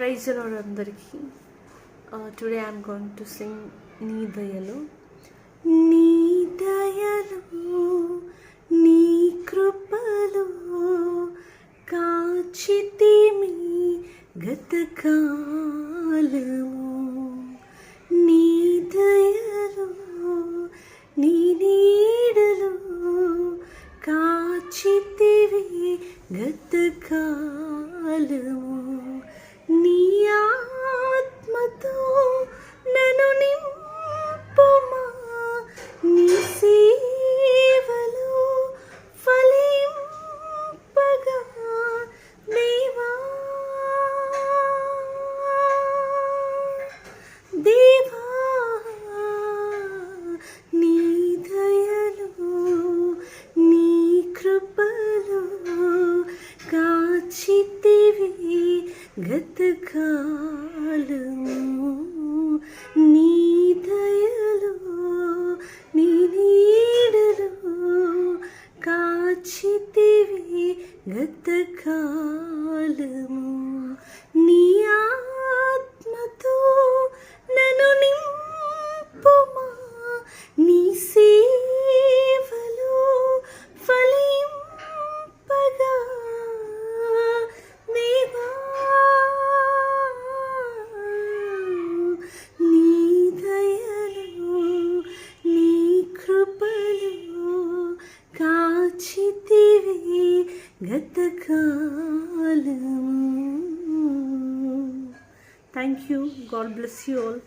Praise lord అందరికీ. Today I'm going to sing నీ దయలు. నీ దయలు నీ కృపలు కాచితిమి గతకాలము నీ దయలు నీ నీడలు కాచితివి గతకాలము కాచితివి గతకాలము నీ దయలో నీ నీడలో కాచితివి గతకాలము నీ ವಂಚಿತಿವಿ ಗತಕಾಲ thank you God bless you all